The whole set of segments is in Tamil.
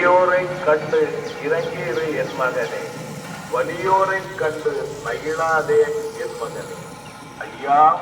எளியோரை கண்டு இறங்கிடு என் மகனே. வலியோரை கண்டு மகிழாதே என் மகனே. ஐயா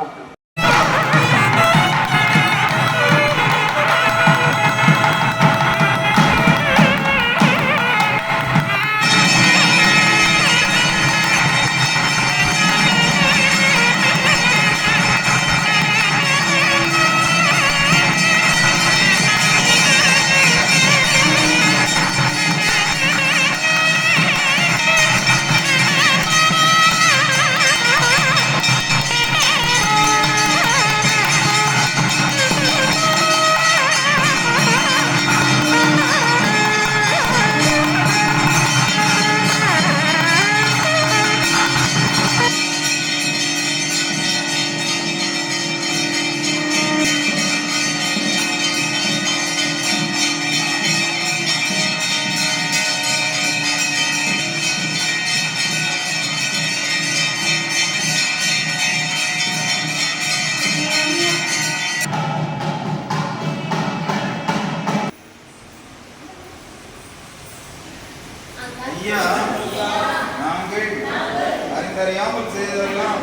அறிந்தறியாமல் செய்ததெல்லாம்.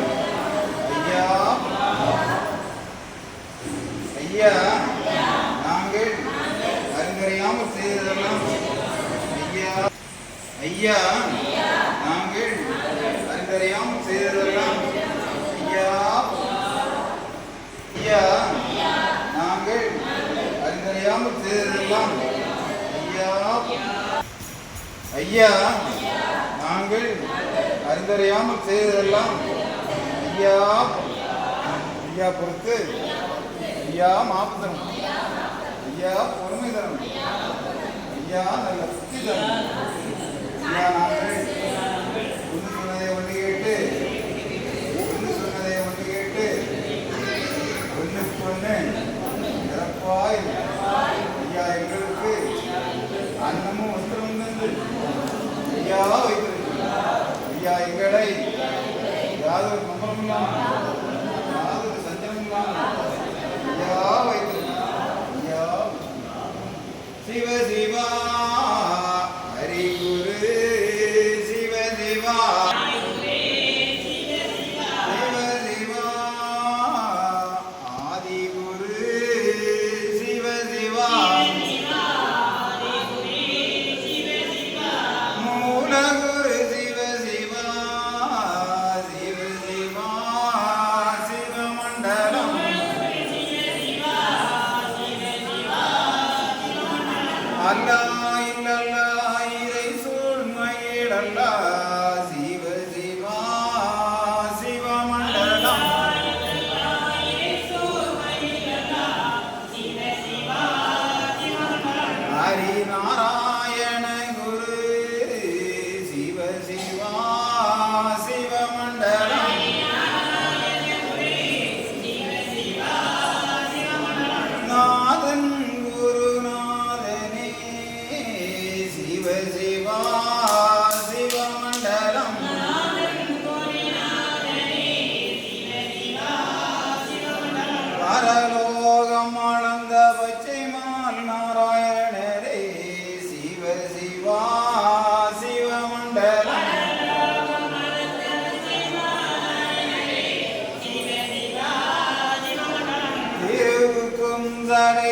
ஐயா. ஐயா. நாங்கள் அறிந்தறியாமல் செய்ததெல்லாம். ஐயா. ஐயா. நாங்கள் அறிந்தறியாமல் செய்ததெல்லாம். ஐயா. ஐயா. நாங்கள் அறிந்தறியாமல் செய்ததெல்லாம். ஐயா. ஐயா. நாங்கள் அறிந்தறியாமல் செய்ததெல்லாம் ஐயா ஐயா பொறுத்து ஐயா மாப்பு ஐயா பொறுமை தரும் ஐயா நல்ல புத்தி தரும் ஐயா நாங்கள் ஒன்று சொன்னதை ஒன்று கேட்டு ஒன்று சொன்னதை ஒன்று கேட்டு ஒன்றுக்கு ஒன்று சிறப்பாய் ஐயா எங்களுக்கு அன்னமும் ஐயா வைத்திருக்கிறார் ஐயா எங்களை யாதொரு நம்பரும் இல்லாமல் யாதொரு சஞ்சலம் இல்லாமல் ஐயா வைத்திருக்கிறார் ஐயா சிவ சிவா சூழ்மையில் வரை